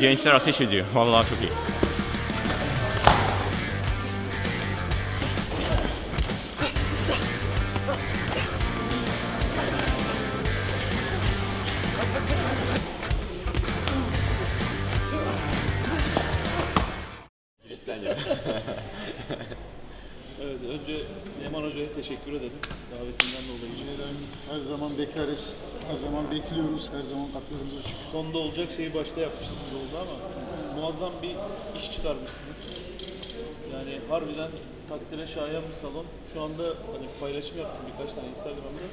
gençler ateş ediyor. Vallahi çok iyi. Olacak şeyi başta yapmışsınız oldu ama muazzam bir iş çıkarmışsınız. Yani harbiden takdire şayan bir salon. Şu anda hani paylaşım yaptım birkaç tane Instagram'da.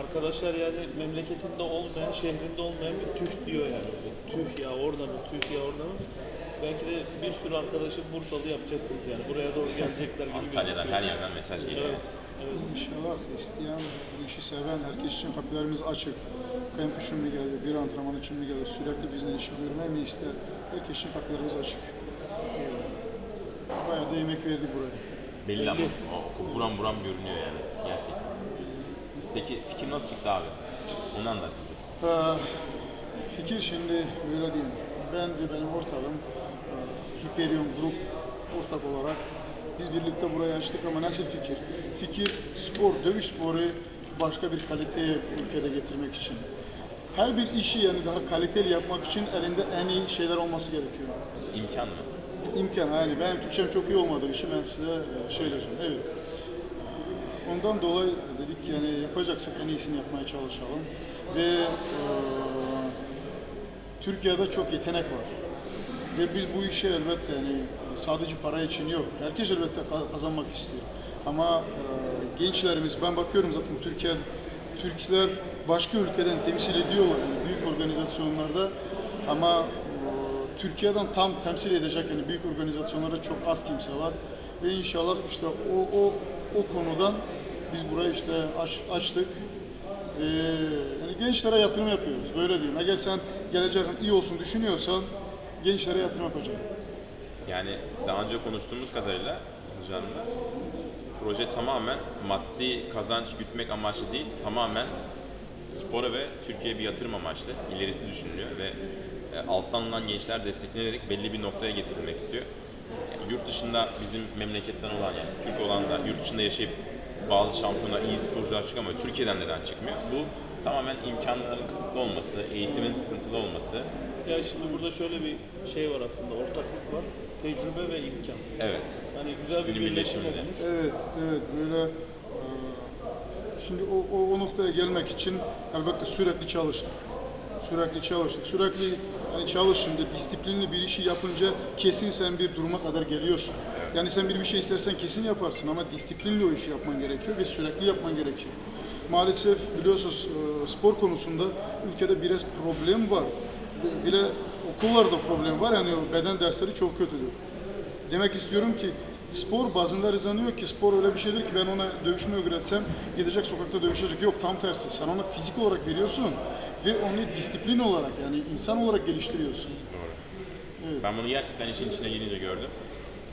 Arkadaşlar yani memleketinde olmayan, şehrinde olmayan bir tüh diyor yani. Tüh ya orada mı, tüh ya orada mı? Belki de bir sürü arkadaşı Bursalı yapacaksınız yani. Buraya doğru gelecekler gibi Antalya'dan gözüküyor. her yerden mesaj geliyor. Evet, evet. İnşallah isteyen, bu işi seven herkes için kapılarımız açık. Kamp için mi gelir, bir antrenman için mi gelir, sürekli bizden işi görmeyi mi ister? Herkes için kapılarımız açık. Eyvallah. Bayağı da emek verdik buraya. Belli ama o buram buram görünüyor yani gerçekten. Peki fikir nasıl çıktı abi? Onu anlat bize. Ee, fikir şimdi böyle diyeyim. Ben ve benim ortağım e, Hyperion Group ortak olarak biz birlikte burayı açtık ama nasıl fikir? Fikir spor, dövüş sporu başka bir kaliteye ülkede getirmek için. Her bir işi yani daha kaliteli yapmak için elinde en iyi şeyler olması gerekiyor. İmkan mı? İmkan yani benim Türkçem çok iyi olmadığı için ben size e, söyleyeceğim. Evet. Ee, Ondan dolayı dedik ki yani yapacaksak en iyisini yapmaya çalışalım. Ve e, Türkiye'de çok yetenek var. Ve biz bu işe elbette yani e, sadece para için yok. Herkes elbette ka- kazanmak istiyor. Ama e, gençlerimiz ben bakıyorum zaten Türkiye Türkler başka ülkeden temsil ediyorlar yani büyük organizasyonlarda ama e, Türkiye'den tam temsil edecek yani büyük organizasyonlarda çok az kimse var ve inşallah işte o o o konudan biz burayı işte aç, açtık. Ee, yani gençlere yatırım yapıyoruz. Böyle diyeyim. Eğer sen geleceğin iyi olsun düşünüyorsan gençlere yatırım yapacaksın. Yani daha önce konuştuğumuz kadarıyla hocamla proje tamamen maddi kazanç gütmek amaçlı değil, tamamen spora ve Türkiye'ye bir yatırım amaçlı. ilerisi düşünülüyor ve e, alttan gençler desteklenerek belli bir noktaya getirilmek istiyor. Yani yurt dışında bizim memleketten olan yani Türk olan da yurt dışında yaşayıp bazı şampiyonlar, iyi sporcular çıkıyor ama Türkiye'den neden çıkmıyor? Bu tamamen imkanların kısıtlı olması, eğitimin sıkıntılı olması. Ya şimdi burada şöyle bir şey var aslında, ortaklık var. Tecrübe ve imkan. Evet. Hani güzel bir İkisinin birleşim olmuş. Evet, evet böyle e, şimdi o, o, o noktaya gelmek için elbette sürekli çalıştık. Sürekli çalıştık. Sürekli hani çalışınca, disiplinli bir işi yapınca kesin sen bir duruma kadar geliyorsun. Yani sen bir bir şey istersen kesin yaparsın ama disiplinli o işi yapman gerekiyor ve sürekli yapman gerekiyor. Maalesef biliyorsunuz e, spor konusunda ülkede biraz problem var. Bile okullarda problem var yani beden dersleri çok kötüdür. Demek istiyorum ki spor bazıları zannediyor ki spor öyle bir şeydir ki ben ona dövüşme öğretsem gidecek sokakta dövüşecek. Yok tam tersi. Sen ona fizik olarak veriyorsun ve onu disiplin olarak yani insan olarak geliştiriyorsun. Doğru. Ben bunu gerçekten işin içine girince gördüm.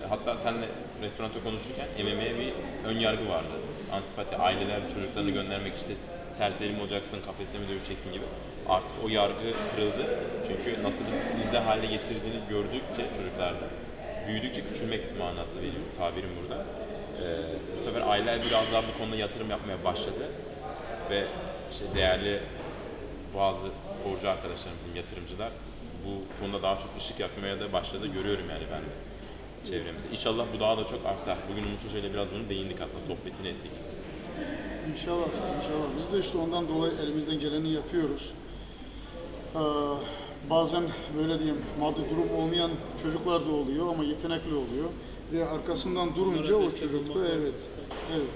E, Hatta senle restoranda konuşurken MMA'ye bir ön yargı vardı. Antipati, aileler çocuklarını göndermek işte serseri mi olacaksın, kafeste mi dövüşeceksin gibi. Artık o yargı kırıldı. Çünkü nasıl bir disiplinize hale getirdiğini gördükçe çocuklarda büyüdükçe küçülmek manası veriyor tabirim burada. E, bu sefer aileler biraz daha bu konuda yatırım yapmaya başladı. Ve işte değerli bazı sporcu arkadaşlarımızın yatırımcılar bu konuda daha çok ışık yakmaya da başladı görüyorum yani ben de çevremizde. İnşallah bu daha da çok artar. Bugün Umut Hoca ile biraz bunu değindik hatta sohbetini ettik. İnşallah, inşallah. Biz de işte ondan dolayı elimizden geleni yapıyoruz. Ee, bazen böyle diyeyim maddi durum olmayan çocuklar da oluyor ama yetenekli oluyor. Ve arkasından durunca o çocukta evet, evet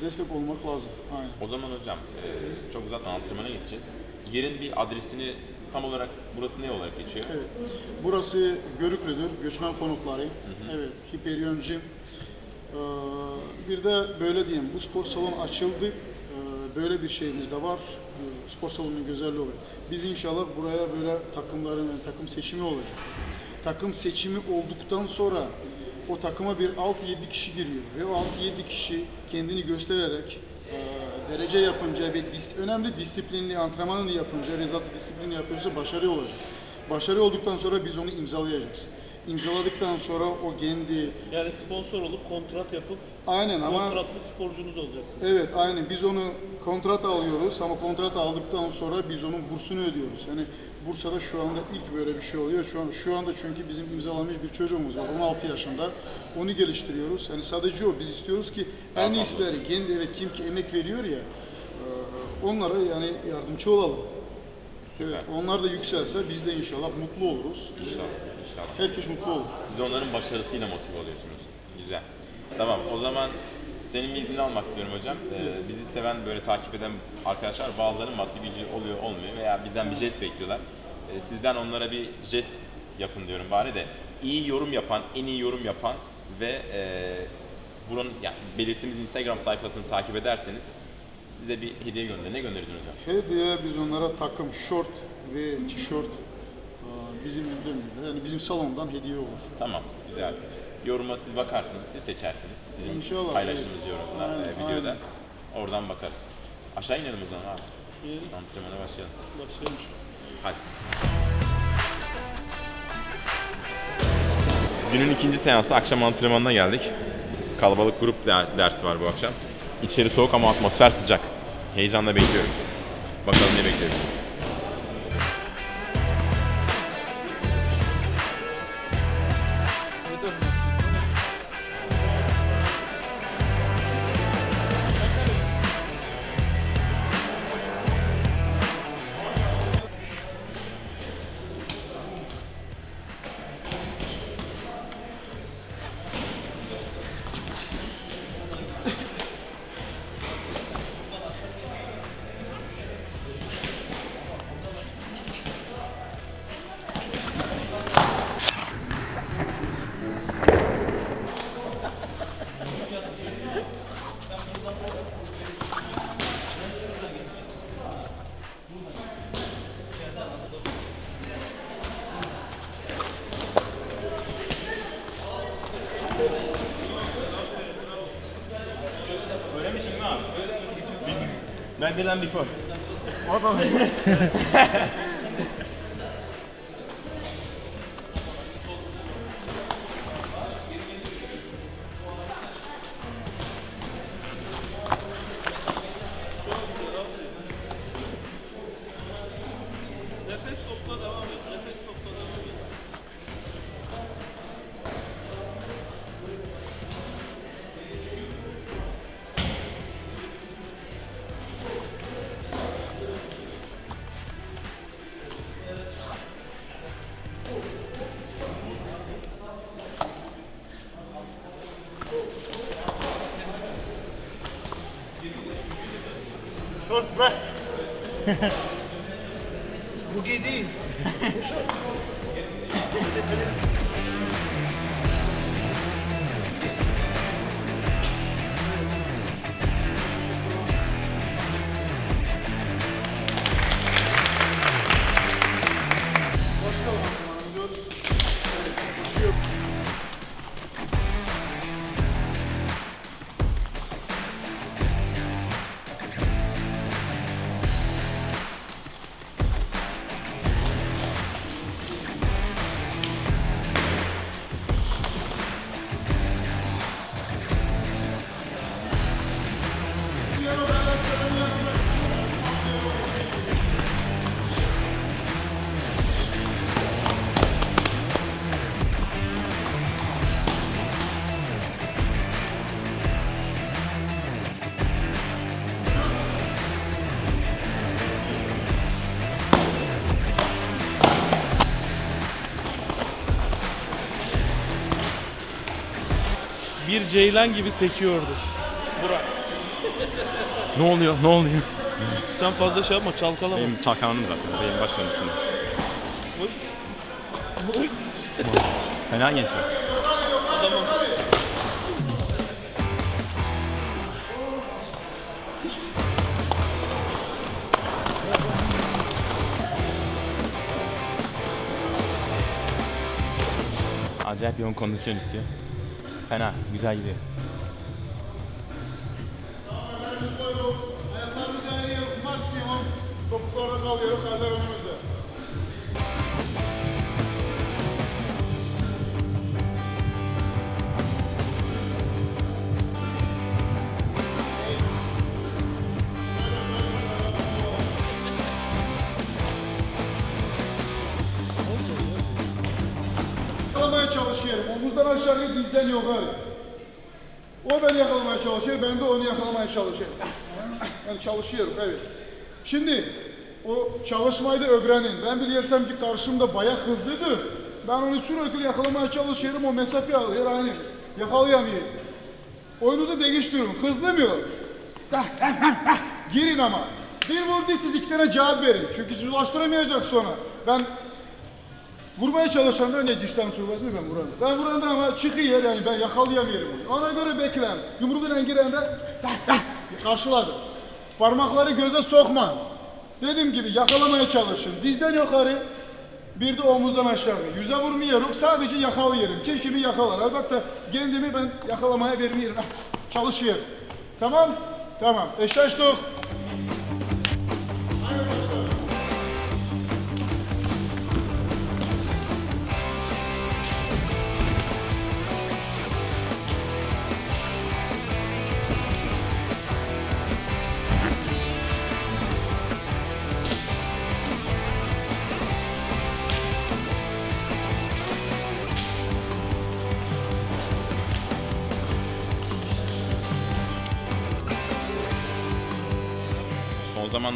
destek olmak lazım. Aynen. O zaman hocam e, çok uzatma antrenmana gideceğiz. Yerin bir adresini tam olarak burası ne olarak geçiyor? Evet. Burası Görüklü'dür. Göçmen konutları. Evet. Hyperion Gym. Ee, bir de böyle diyeyim. Bu spor salonu açıldı. Ee, böyle bir şeyimiz de var. Bu spor salonunun güzelliği oluyor. Biz inşallah buraya böyle takımların yani takım seçimi olacak. Takım seçimi olduktan sonra o takıma bir 6-7 kişi giriyor ve o 6-7 kişi kendini göstererek e, derece yapınca ve dis- önemli disiplinli antrenmanını yapınca ve zaten disiplinli yapıyorsa başarı olacak. Başarı olduktan sonra biz onu imzalayacağız. İmzaladıktan sonra o kendi Yani sponsor olup kontrat yapıp aynen ama kontratlı sporcunuz olacaksınız. Evet aynen biz onu kontrat alıyoruz ama kontrat aldıktan sonra biz onun bursunu ödüyoruz. Yani Bursa'da şu anda ilk böyle bir şey oluyor. Şu, an, şu anda çünkü bizim imzalamış bir çocuğumuz var 16 yaşında. Onu geliştiriyoruz. Yani sadece o biz istiyoruz ki en iyisileri kendi evet kim ki emek veriyor ya e, onlara yani yardımcı olalım. Evet, onlar da yükselse biz de inşallah mutlu oluruz. İnşallah. İnşallah. Herkes mutlu olur. Siz onların başarısıyla motive oluyorsunuz. Güzel. Tamam o zaman senin bir iznini almak istiyorum hocam. Ee, bizi seven, böyle takip eden arkadaşlar bazılarının maddi gücü oluyor olmuyor veya bizden bir jest bekliyorlar. Ee, sizden onlara bir jest yapın diyorum bari de. iyi yorum yapan, en iyi yorum yapan ve e, buranın yani belirttiğimiz Instagram sayfasını takip ederseniz size bir hediye gönder. Ne göndereceğiz hocam? Hediye biz onlara takım, şort ve tişört bizim yani bizim salondan hediye olur. Tamam, güzel. Yoruma siz bakarsınız, siz seçersiniz. Bizim İnşallah, paylaştığımız evet. yorumlar, Aynen, e, videoda. aynen. Oradan bakarız. Aşağı inelim o zaman abi. İyi, Antrenmana başlayalım. başlayalım. Hadi. Günün ikinci seansı akşam antrenmanına geldik. Kalabalık grup der- dersi var bu akşam. İçeri soğuk ama atmosfer sıcak. Heyecanla bekliyoruz. Bakalım ne bekliyoruz. Ben Dylan before. Short ver. Boogie değil. Bir ceylan gibi sekiyordu. Ne oluyor? Ne oluyor? Sen fazla şey yapma, çalkalama. Benim çalkalandım zaten. Benim baş. Oy. Fena geçti. Tamam. Acayip yoğun kondisyon istiyor. Fena. Güzel gidiyor. Ayaklarımızı ayırıyoruz maksimum. Topuklarda kalıyoruz, eller önümüzde. Aşağı dizden yukarı. O beni yakalamaya çalışıyor, ben de onu yakalamaya çalışıyorum. Yani çalışıyorum, evet. Şimdi o çalışmayı da öğrenin. Ben biliyorsam ki karşımda bayağı hızlıydı. Ben onu sürekli yakalamaya çalışıyorum, o mesafe alıyor, hani yakalayamıyor. Oyunuzu değiştirin, hızlı mı? Girin ama. Bir vurdu siz iki tane cevap verin. Çünkü siz ulaştıramayacak sonra. Ben vurmaya çalışanda ne distans olmaz mı ben vuramam. Ben vuranda ama çıkıyor yani ben yakalayamıyorum onu. Ona göre beklen. Yumruğuyla girende karşıladınız. Parmakları göze sokma. Dediğim gibi yakalamaya çalışın. Dizden yukarı bir de omuzdan aşağı. Yüze vurmuyorum. Sadece yakalıyorum. Kim kimi yakalar. Elbette kendimi ben yakalamaya vermiyorum. Ah, Çalışıyorum. Tamam? Tamam. Eşleştik.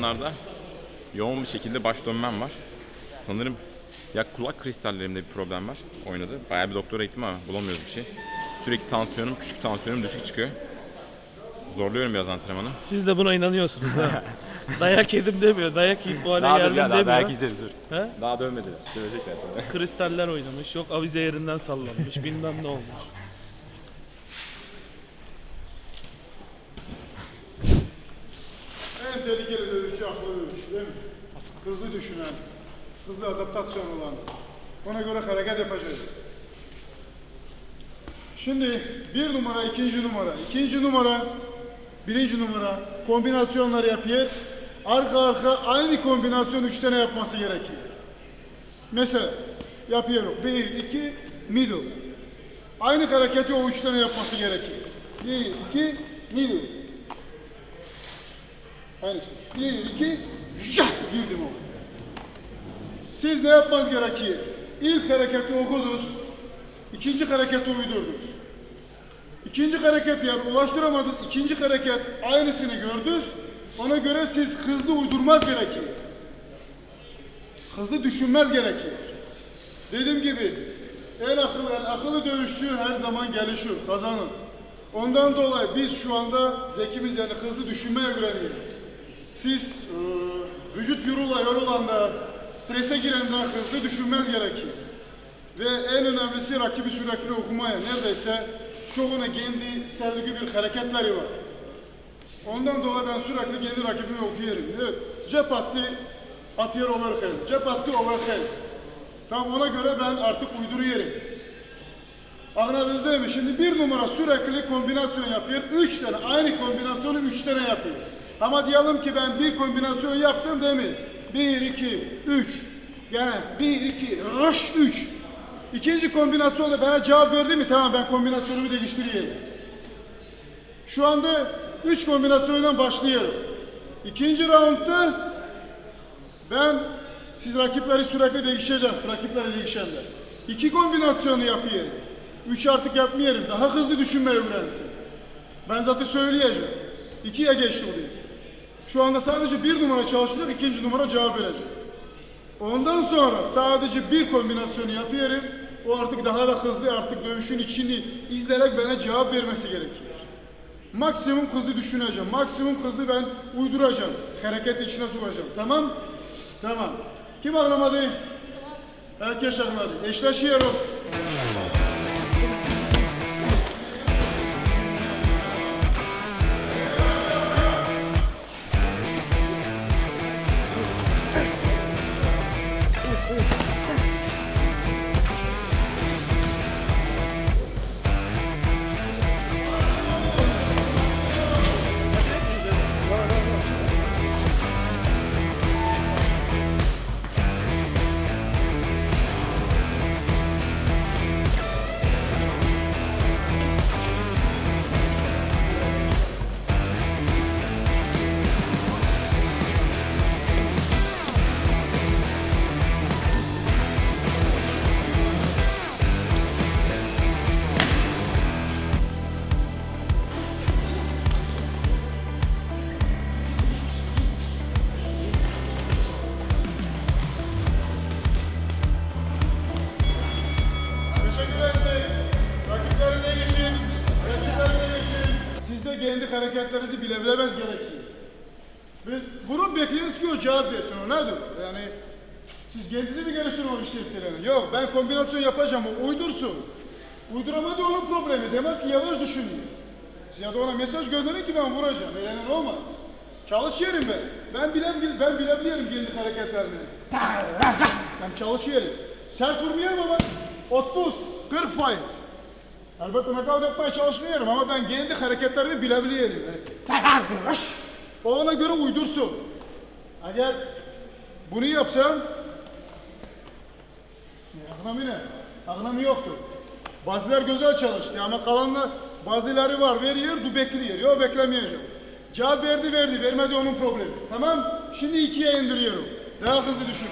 Zamanlarda yoğun bir şekilde baş dönmem var. Sanırım ya kulak kristallerimde bir problem var oynadı. Bayağı bir doktora gittim ama bulamıyoruz bir şey. Sürekli tansiyonum, küçük tansiyonum düşük çıkıyor. Zorluyorum biraz antrenmanı. Siz de buna inanıyorsunuz ha. dayak yedim demiyor. Dayak yiyip bu hale Daha geldim ya daha demiyor. dayak yiyeceğiz dur. He? Daha dönmediler. Dövecekler şimdi. Kristaller oynamış. Yok avize yerinden sallanmış. Bilmem ne olmuş. En tehlikeli dövüşçü aklı dövüşçü değil? Hızlı düşünen, hızlı adaptasyon olan. Ona göre hareket yapacak. Şimdi bir numara, ikinci numara. İkinci numara, birinci numara kombinasyonları yapıyor. Arka arka aynı kombinasyon üç tane yapması gerekiyor. Mesela yapıyorum. Bir, iki, middle. Aynı hareketi o üç tane yapması gerekiyor. Bir, iki, middle. Aynısı. Bir, iki, ya girdim o. Siz ne yapmanız gerekiyor? İlk hareketi okudunuz, ikinci hareketi uydurdunuz. İkinci hareket yani ulaştıramadınız, ikinci hareket aynısını gördünüz. Ona göre siz hızlı uydurmaz gerekiyor. Hızlı düşünmez gerekiyor. Dediğim gibi en akıllı, en akıllı dövüşçü her zaman gelişir, kazanır. Ondan dolayı biz şu anda zekimiz yani hızlı düşünmeyi öğreniyoruz. Siz e, vücut yorula yorulanda, strese girende hızlı düşünmez gerekiyor. Ve en önemlisi rakibi sürekli okumaya neredeyse çoğuna kendi sevdiği bir hareketleri var. Ondan dolayı ben sürekli kendi rakibimi okuyorum. Evet, cep attı, atıyor overhead, cep attı overhead. Tam ona göre ben artık uyduruyorum. Anladınız değil mi? Şimdi bir numara sürekli kombinasyon yapıyor. Üç tane, aynı kombinasyonu üç tane yapıyor. Ama diyelim ki ben bir kombinasyon yaptım değil mi? Bir, iki, üç. Gene bir, iki, rış, üç. İkinci kombinasyonda bana cevap verdi mi? Tamam ben kombinasyonumu değiştireyim. Şu anda üç kombinasyondan başlıyorum. İkinci roundda ben siz rakipleri sürekli değişeceksiniz. Rakipleri değişenler. İki kombinasyonu yapıyorum. Üç artık yapmıyorum. Daha hızlı düşünmeyi öğrensin. Ben zaten söyleyeceğim. İkiye geçti oluyor. Şu anda sadece bir numara çalışacak, ikinci numara cevap verecek. Ondan sonra sadece bir kombinasyonu yapıyorum. O artık daha da hızlı artık dövüşün içini izleyerek bana cevap vermesi gerekiyor. Maksimum hızlı düşüneceğim. Maksimum hızlı ben uyduracağım. Hareket içine sokacağım. Tamam? Tamam. Kim anlamadı? Herkes anladı. Eşleşiyorum. Kendi hareketlerinizi bile bilemez gerekiyor. Biz grup bekliyoruz ki o cevap versin. O nedir? Yani siz kendinizi mi geliştirmek istiyorsunuz? Yok ben kombinasyon yapacağım. O uydursun. Uyduramadı onun problemi. Demek ki yavaş düşünüyor. Siz ya da ona mesaj gönderin ki ben vuracağım. Öyle olmaz. Çalışıyorum ben. Ben bile ben bilebiliyorum kendi hareketlerini. Ben çalışıyorum. Sert vurmuyorum ama 30, 40 fight. Elbette knockout yapmaya çalışmıyorum ama ben kendi hareketlerimi bilebiliyorum. Ona göre uydursun. Eğer bunu yapsam Anlamı ne? Anlamı yoktur. Bazılar güzel çalıştı ama kalanlar bazıları var veriyor, du bekliyor. Yok beklemeyeceğim. Cevap verdi verdi, vermedi onun problemi. Tamam? Şimdi ikiye indiriyorum. Daha hızlı düşün.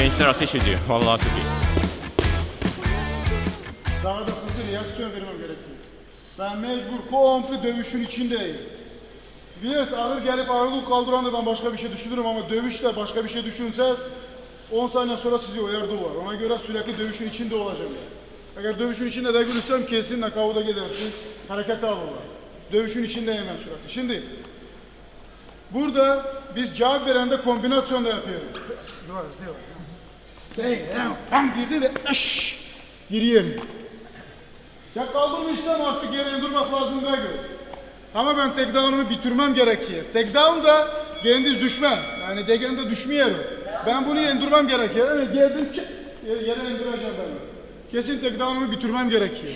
Gençler ateş ediyor. Vallahi çok iyi. Daha da hızlı reaksiyon vermem gerekiyor. Ben mecbur komple dövüşün içindeyim. Biliyorsun ağır gelip ağırlığı kaldıran da ben başka bir şey düşünürüm ama dövüşle başka bir şey düşünseniz 10 saniye sonra sizi uyardı var. Ona göre sürekli dövüşün içinde olacağım ben. Eğer dövüşün içinde de gülürsem kesin nakavda gidersiniz. Harekete alırlar. Dövüşün içindeyim ben sürekli. Şimdi burada biz cevap verende kombinasyonda yapıyoruz. Biraz, biraz, biraz. Değil, tam girdi ve aş, giriyorum. Ya kaldırmışsam artık yere durmak lazım değil. Ama ben takedown'umu bitirmem gerekiyor. Takedown da kendi düşmem. Yani degende düşmüyorum. Ben bunu indirmem gerekiyor. Ama geldim çık, yere indireceğim ben. Kesin takedown'umu bitirmem gerekiyor.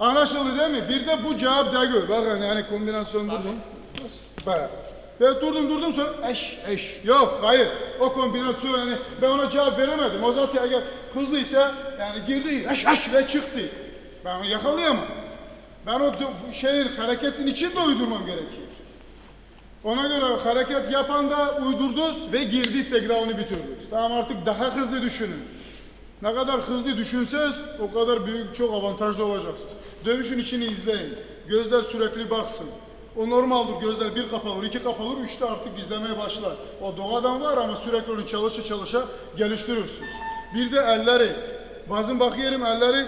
Anlaşıldı değil mi? Bir de bu cevap değil. Bakın yani kombinasyon durdum. Bak. Ben durdum durdum sonra eş eş. Yok hayır. O kombinasyon yani ben ona cevap veremedim. O zaten eğer hızlıysa yani girdi eş eş ve çıktı. Ben onu yakalayamam. Ben o şeyin hareketin içinde uydurmam gerekiyor. Ona göre hareket yapan da uydurduz ve girdi takedown'u bitirdik. Tamam artık daha hızlı düşünün. Ne kadar hızlı düşünseniz o kadar büyük çok avantajlı olacaksınız. Dövüşün içini izleyin. Gözler sürekli baksın. O normaldir. Gözler bir kapalır, iki kapalır, üçte artık izlemeye başlar. O doğadan var ama sürekli onu çalışa çalışa geliştirirsiniz. Bir de elleri. Bazen bakıyorum elleri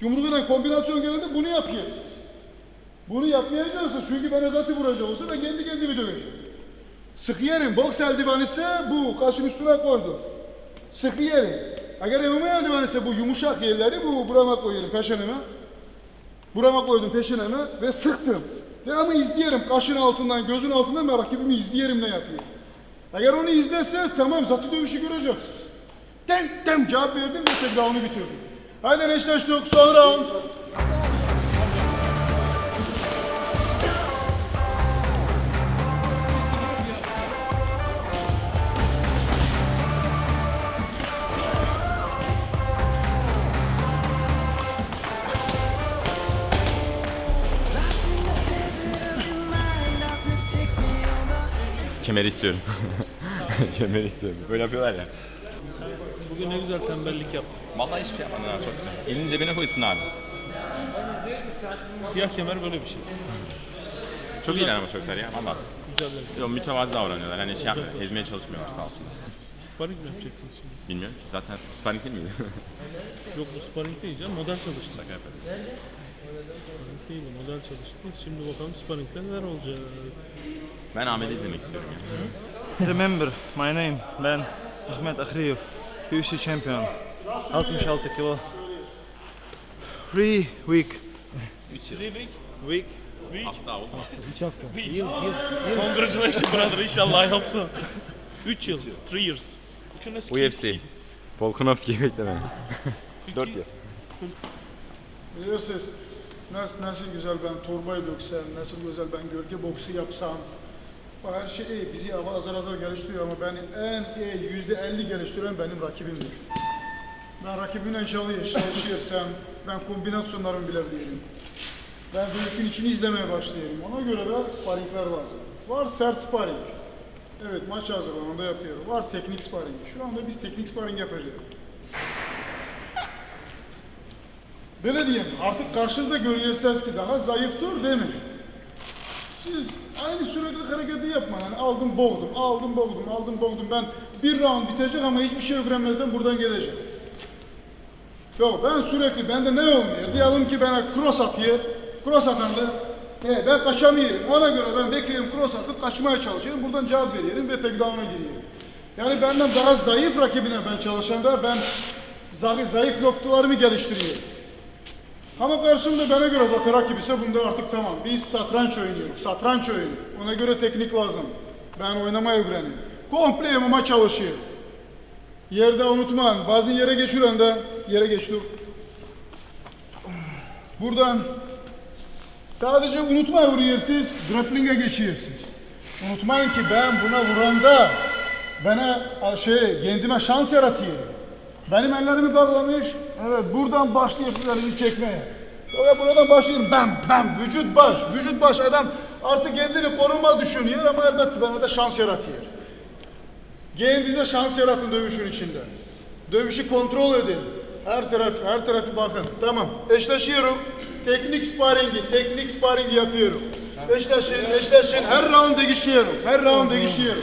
yumruğuyla kombinasyon gelende bunu yapıyorsunuz. Bunu yapmayacaksınız çünkü bana zaten vuracak olsa ben kendi kendimi döveceğim. Sık yerim. Boks eldiveni ise bu. Kaşın üstüne koydum. Sık yerim. Eğer MMA eldiveni ise bu yumuşak yerleri bu burama koyuyorum peşineme. Burama koydum peşineme ve sıktım. Ve ama izleyelim kaşın altından, gözün altından ben rakibimi izleyelim ne yapıyor. Eğer onu izlerseniz tamam zaten dövüşü göreceksiniz. Tem tem cevap verdim ve takedown'u bitirdim. Haydi eşleştik son round. Kemer istiyorum. Kemer istiyorum. Böyle yapıyorlar ya. Bugün ne güzel tembellik yaptın. Vallahi hiçbir şey yapmadın abi çok güzel. Elini cebine koysun abi. Siyah kemer böyle bir şey. Çok iyiler ama çocuklar ya valla. Güzel bir Yo, mütevazı davranıyorlar. Hani şey yapmıyor, ezmeye çalışmıyorlar sağ olsunlar. Sparring mi yapacaksınız şimdi? Bilmiyorum ki. Zaten sparring değil miydi? Yok bu sparring değil canım. Model çalıştınız. Şaka yapıyorum. Sparring değil bu. Model çalıştınız. Şimdi bakalım sparring'de neler olacak. Ben Ahmet'i izlemek istiyorum yani. Remember, my name Ben Ahmet Akhriyev, UFC champion. 66 kilo. Three week. Three week. Week. Week. Hafta oldu. Week. Congratulations brother. İnşallah yapsın. 3 yıl. 3 years. UFC. Volkanovski'yi bekleme. 4 yıl. Bilirsiniz nasıl, nasıl güzel ben torbayı döksem, nasıl güzel ben gölge boksu yapsam. Her şey iyi, bizi ama azar azar geliştiriyor ama benim en iyi yüzde elli geliştiren benim rakibimdir. Ben rakibimle çalış, çalışırsam ben kombinasyonlarımı bilebilirim. Ben dövüşün içini izlemeye başlayayım. Ona göre de sparringler lazım. Var sert sparring. Evet maç hazırlanında yapıyorum. Var teknik sparring. Şu anda biz teknik sparring yapacağız. Böyle diyeyim, artık karşınızda görüyorsunuz ki daha zayıftır değil mi? Siz aynı sürekli hareketi yapmayın. Yani aldım boğdum, aldım boğdum, aldım boğdum. Ben bir round bitecek ama hiçbir şey öğrenmezden buradan geleceğim. Yok ben sürekli, bende ne olmuyor? Diyelim ki bana cross atıyor, cross atanda he, ben kaçamıyorum. Ona göre ben bekliyorum cross atıp kaçmaya çalışıyorum. Buradan cevap veriyorum ve takedown'a giriyorum. Yani benden daha zayıf rakibine ben çalışanda ben zayıf noktalarımı geliştiriyorum. Ama karşımda bana göre zaten rakip ise bunda artık tamam. Biz satranç oynuyoruz. Satranç oyunu. Ona göre teknik lazım. Ben oynamayı öğreniyorum. Komple yamama çalışıyor. Yerde unutmayın. Bazı yere geçiren de yere geçtim. Buradan sadece unutmayı vuruyorsunuz. Grappling'e geçiyorsunuz. Unutmayın ki ben buna vuranda bana şey kendime şans yaratıyorum. Benim ellerimi bağlamış. Evet buradan başlıyorsunuz elini çekmeye. Böyle buradan başlıyorum. Bam bam vücut baş. Vücut baş adam artık kendini koruma düşünüyor ama elbette bana da şans yaratıyor. Kendinize şans yaratın dövüşün içinde. Dövüşü kontrol edin. Her taraf, her tarafı bakın. Tamam. Eşleşiyorum. Teknik sparingi, teknik sparingi yapıyorum. Eşleşin, eşleşin. Her round değişiyorum. Her round değişiyorum.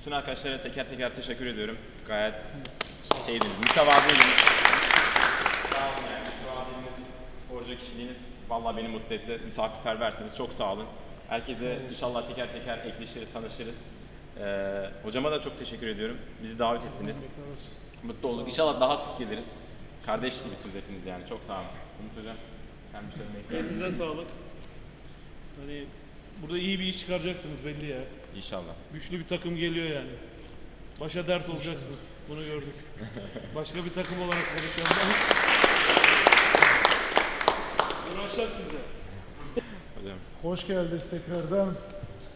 Bütün arkadaşlara teker teker teşekkür ediyorum. Gayet şeydiniz, mütevazıydınız. Sağ olun yani, mütevazıydınız. Sporcu kişiliğiniz vallahi beni mutlu etti. Misafirperversiniz, çok sağ olun. Herkese inşallah teker teker ekleşiriz, tanışırız. Ee, hocama da çok teşekkür ediyorum. Bizi davet ettiniz. Mutlu olduk. İnşallah daha sık geliriz. Kardeş gibisiniz hepiniz yani. Çok sağ olun. Umut hocam, sen bir söylemek ister misin? Sağlık. Hani burada iyi bir iş çıkaracaksınız belli ya. İnşallah. Güçlü bir takım geliyor yani. Başa dert olacaksınız. Bunu gördük. Başka bir takım olarak konuşuyorum. Uğraşlar sizde. Hocam. Hoş geldiniz tekrardan.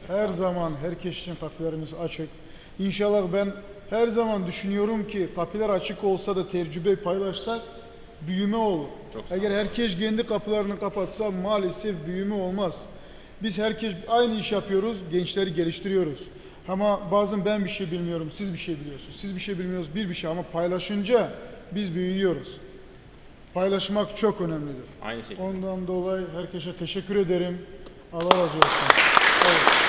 Her zaman herkes için kapılarımız açık. İnşallah ben her zaman düşünüyorum ki kapılar açık olsa da tecrübe paylaşsak büyüme olur. Çok Eğer herkes kendi kapılarını kapatsa maalesef büyüme olmaz. Biz herkes aynı iş yapıyoruz, gençleri geliştiriyoruz. Ama bazen ben bir şey bilmiyorum, siz bir şey biliyorsunuz. Siz bir şey bilmiyorsunuz, bir bir şey ama paylaşınca biz büyüyoruz. Paylaşmak çok önemlidir. Aynı şekilde. Ondan dolayı herkese teşekkür ederim. Allah razı olsun. Evet.